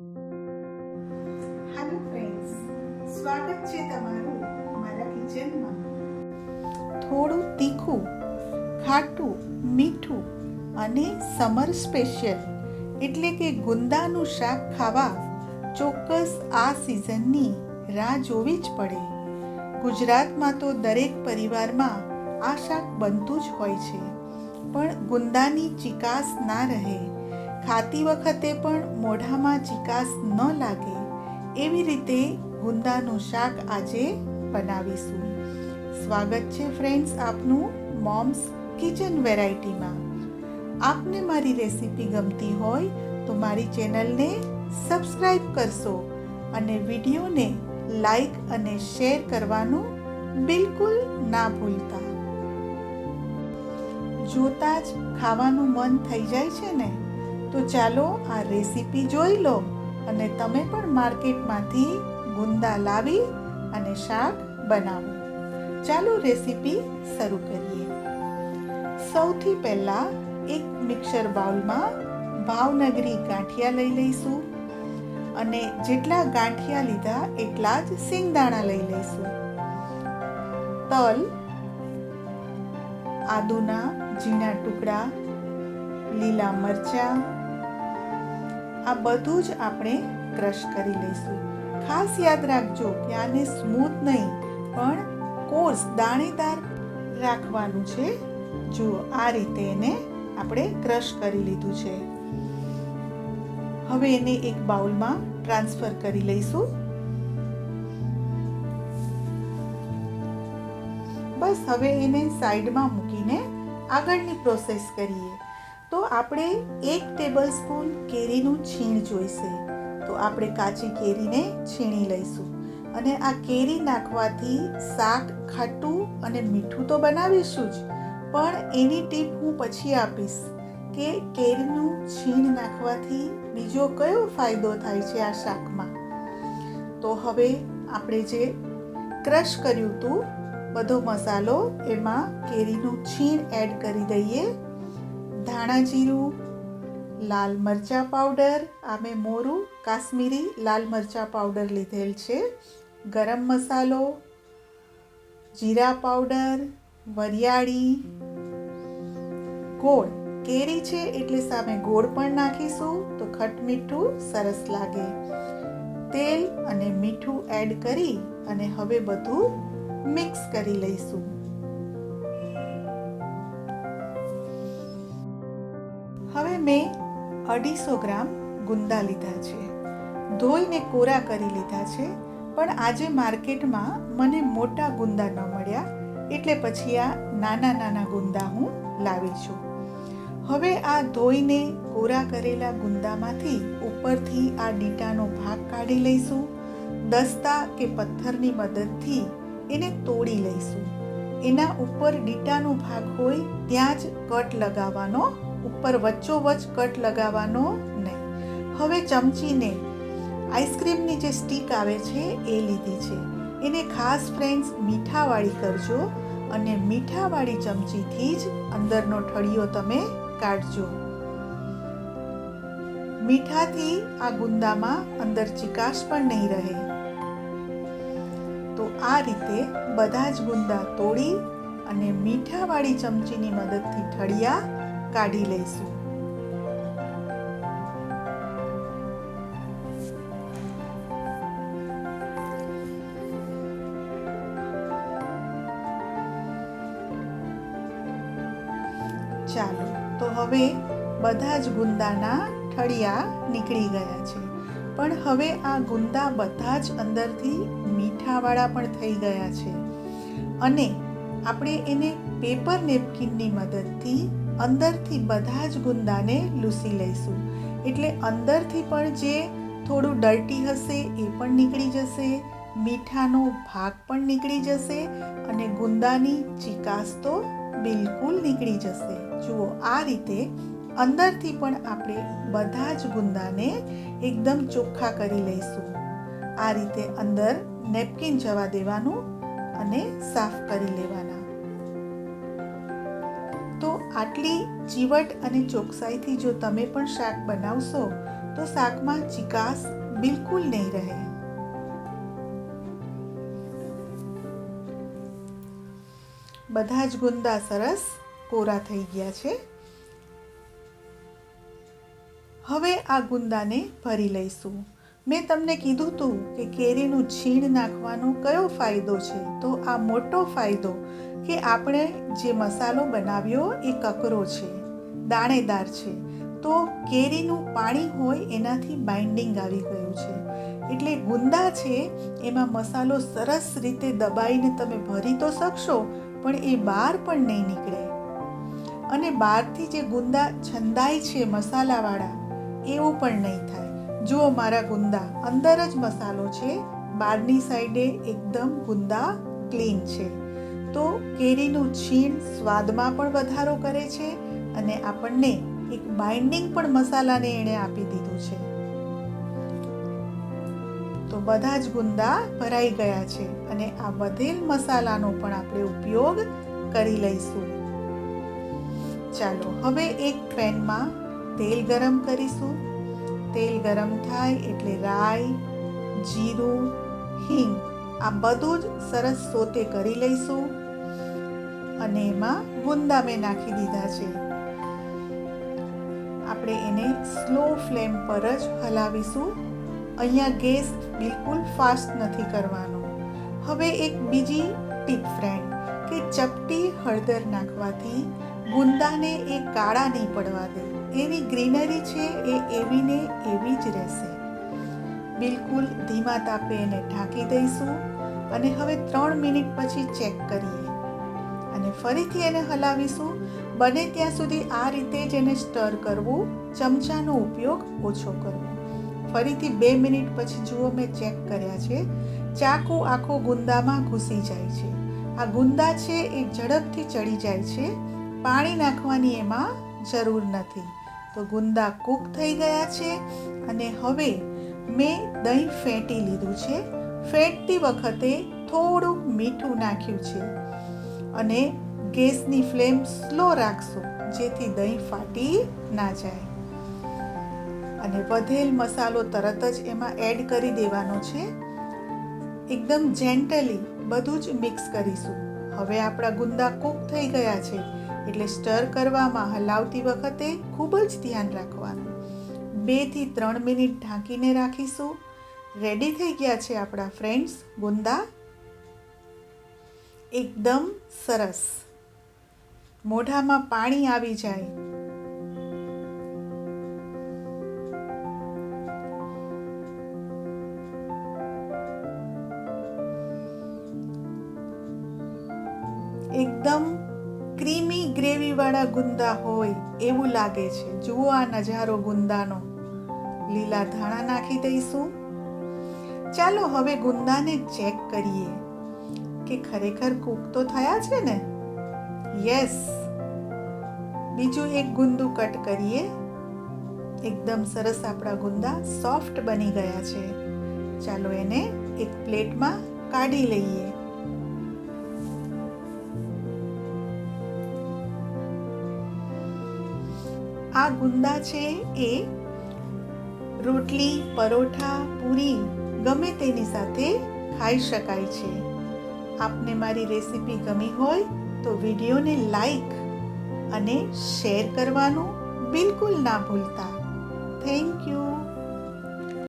Hello friends સ્વાગત છે તમારું મારા કિચનમાં થોડું તીખું, ખાટું, મીઠું અને સમર સ્પેશિયલ એટલે કે ગુંદાનું શાક ખાવા ચોક્કસ આ સિઝનની રાહ જોવી જ પડે. ગુજરાતમાં તો દરેક પરિવારમાં આ શાક બનતું જ હોય છે. પણ ગુંદાની ચિકાસ ના રહે. ખાતી વખતે પણ મોઢામાં ચિકાસ ન લાગે, એવી રીતે ગુંદાનું શાક આજે બનાવીશું. સ્વાગત છે ફ્રેન્ડ્સ આપનું મોમ્સ કિચન વેરાયટીમાં આપને મારી રેસીપી ગમતી હોય તો મારી ચેનલને સબસ્ક્રાઈબ કરશો અને વિડીયોને લાઈક અને શેર કરવાનું બિલકુલ ના ભૂલતા. જોતા જ ખાવાનું મન થઈ જાય છે ને? તો ચાલો આ રેસીપી જોઈ લો અને તમે પણ માર્કેટમાંથી ગુંદા લાવી અને શાક બનાવો. ચાલો રેસીપી શરૂ કરીએ. સૌથી પહેલા એક મિક્સર બાઉલમાં ભાવનગરી ગાંઠિયા લઈ લઈશું અને જેટલા ગાંઠિયા લીધા એટલા જ સિંગદાણા લઈ લઈશું. તલ, આદુના, ઝીણા ટુકડા, લીલા મરચાં આ બધું જ આપણે ક્રશ કરી લઈશું. ખાસ યાદ રાખજો કે આને સ્મૂથ નહીં, પણ કોર્સ દાણેદાર રાખવાનું છે. જુઓ આ રીતે એને આપણે ક્રશ કરી લીધું છે. હવે એને એક બાઉલમાં ટ્રાન્સફર કરી લઈશું. બસ હવે એને સાઈડમાં મૂકીને આગળની પ્રોસેસ કરીએ. તો આપણે એક ટેબલ સ્પૂન કેરીનું છીણ જોઈશે. તો આપણે કાચી કેરીને છીણી લઈશું. અને આ કેરી નાખવાથી શાક ખાટું અને મીઠું તો બનાવીશું જ, પણ એની ટીપ હું પછી આપીશ કે કેરીનું છીણ નાખવાથી બીજો કયો ફાયદો થાય છે આ શાકમાં. તો હવે આપણે જે ક્રશ કર્યું હતું, બધો મસાલો એમાં કેરીનું છીણ એડ કરી દઈએ. ધાણા જીરું, લાલ મરચા પાવડર, આમે મોરું, કાશ્મીરી લાલ મરચા પાવડર લીધેલ છે. ગરમ મસાલો, જીરા પાવડર, વરિયાળી, ગોળ. કેરી છે એટલે સામે ગોળ પણ નાખીશું તો ખટ મીઠું સરસ લાગે. તેલ અને મીઠું એડ કરી અને હવે બધું મિક્સ કરી લઈશું. હવે મેં અઢીસો ગ્રામ ગુંદા લીધા છે. ધોઈને કોરા કરી લીધા છે, પણ આજે માર્કેટમાં મને મોટા ગુંદા ન મળ્યા, એટલે પછી આ નાના નાના ગુંદા હું લાવી છું. હવે આ ધોઈને કોરા કરેલા ગુંદામાંથી ઉપરથી આ ડીટાનો ભાગ કાઢી લઈશું, દસ્તા કે પથ્થરની મદદથી એને તોડી લઈશું. એના ઉપર ડીટાનો ભાગ હોય ત્યાં જ કટ લગાવવાનો ઉપર વચ્ચોવચ કટ લગાવવાનો નહીં. હવે ચમચીને આઈસ્ક્રીમની જે સ્ટીક આવે છે એ લીધી છે. એને ખાસ ફ્રેન્ડ્સ મીઠાવાળી કરજો અને મીઠાવાળી ચમચીથી જ અંદરનો ઠળિયો તમે કાઢજો. મીઠાથી આ ગુંદામાં અંદર ચિકાશ પણ નહીં રહે. તો આ રીતે બધા જ ગુંદા તોડી અને મીઠાવાળી ચમચીની મદદથી ઠળિયા કાઢી લઈશું. ચાલો, તો હવે બધા જ ગુંદાના ઠળિયા નીકળી ગયા છે. પણ હવે આ ગુંદા બધા જ અંદરથી મીઠાવાળા પણ થઈ ગયા છે. અને આપણે એને પેપર નેપકિનની મદદથી અંદરથી બધા જ ગુંદાને લૂસી લઈશું. એટલે અંદરથી પણ જે થોડું ડર્ટી હશે એ પણ નીકળી જશે, મીઠાનો ભાગ પણ નીકળી જશે અને ગુંદાની ચિકાસ તો બિલકુલ નીકળી જશે. જુઓ, આ રીતે અંદરથી પણ આપણે બધા જ ગુંદાને એકદમ ચોખ્ખા કરી લઈશું. આ રીતે અંદર નેપકિન જવા દેવાનું અને સાફ કરી લેવાના. આટલી ચીવટ અને ચોકસાઈથી જો તમે પણ શાક બનાવશો, તો શાકમાં ચિકાસ બિલકુલ નહીં રહે. બધા જ ગુંદા સરસ કોરા થઈ ગયા છે. હવે આ ગુંદાને ભરી લઈશું. મેં તમને કીધું હતું કે કેરીનું છીણ નાખવાનો કયો ફાયદો છે? તો આ મોટો ફાયદો કે આપણે જે મસાલો બનાવ્યો એ કકરો છે, દાણેદાર છે. તો કેરીનું પાણી હોય એનાથી બાઇન્ડિંગ આવી ગયું છે. એટલે ગુંદા છે, એમાં મસાલો સરસ રીતે દબાઈને તમે ભરી તો શકશો, પણ એ બહાર પણ નહીં નીકળે. અને બહારથી જે ગુંદા છંદાય છે મસાલાવાળા, એવું પણ નહીં થાય. જુઓ મારા ગુંદા અંદર જ મસાલો છે, બહારની સાઈડે એકદમ ગુંદા ક્લીન છે. તો કેરીનું છીણ સ્વાદમાં પણ વધારો કરે છે અને આપણને એક બાઇન્ડિંગ પણ મસાલાને એણે આપી દીધું છે. તો બધા જ ગુંદા ભરાઈ ગયા છે અને આ બધેલ મસાલાનો પણ આપણે ઉપયોગ કરી લઈશું. ચાલો, હવે એક પેનમાં તેલ ગરમ કરીશું. તેલ ગરમ થાય એટલે રાઈ, જીરું, હિંગ આ બધું જ સરસ સોતે કરી લઈશું. અને એમાં ગુંદા મેં નાખી દીધા છે. આપણે એને સ્લો ફ્લેમ પર જ હલાવીશું. અહીંયા ગેસ બિલકુલ ફાસ્ટ નથી કરવાનો. હવે એક બીજી ટીપ ફ્રેન્ડ, કે ચપટી હળદર નાખવાથી ગુંદાને એ કાળા નહીં પડવા દે. એની ગ્રીનરી છે એ એવી ને એવી જ રહેશે. બિલકુલ ધીમા તાપે એને ઢાંકી દઈશું અને હવે ત્રણ મિનિટ પછી ચેક કરીએ. અને ફરીથી એને હલાવીશું. બને ત્યાં સુધી આ રીતે જ એને સ્ટર કરવું, ચમચાનો ઉપયોગ ઓછો કરવો. ફરીથી બે મિનિટ પછી જુઓ મેં ચેક કર્યા છે. ચાકુ આખો ગુંદામાં ઘૂસી જાય છે. આ ગુંદા છે એ ઝડપથી ચડી જાય છે. પાણી નાખવાની એમાં જરૂર નથી. તો ગુંદા કૂક થઈ ગયા છે અને હવે મેં દહીં ફેંટી લીધું છે. ફેંટતી વખતે થોડુંક મીઠું નાખ્યું છે. અને ગેસની ફ્લેમ સ્લો રાખશો, જેથી દહીં ફાટી ના જાય. અને વધેલ મસાલો તરત જ એમાં એડ કરી દેવાનો છે. એકદમ જેન્ટલી બધું જ મિક્સ કરીશું. હવે આપણા ગુંદા કૂક થઈ ગયા છે. એટલે સ્ટર કરવામાં હલાવતી વખતે ખૂબ જ ધ્યાન રાખવાનું. બેથી ત્રણ મિનિટ ઢાંકીને રાખીશું. રેડી થઈ ગયા છે આપણા ફ્રેન્ડ્સ ગુંદા? એકદમ સરસ. મોઢામાં પાણી આવી જાય. ગુંદા હોય એવું લાગે છે. જુઓ આ નજારો ગુંદાનો. લીલા ધાણા નાખી દઈશું. ચાલો હવે ગુંદાને ચેક કરીએ કે ખરેખર કૂક તો થયા છે ને? યસ. બીજું એક ગુંદું કટ કરીએ. એકદમ સરસ આપણા ગુંદા સોફ્ટ બની ગયા છે. ચાલો એને એક પ્લેટમાં કાઢી લઈએ. આ ગુંદા છે એ રોટલી, પરોઠા, પૂરી ગમે તેની સાથે ખાઈ શકાય છે. આપને મારી રેસીપી ગમી હોય તો વિડીયોને લાઈક અને શેર કરવાનું બિલકુલ ના ભૂલતા. Thank you.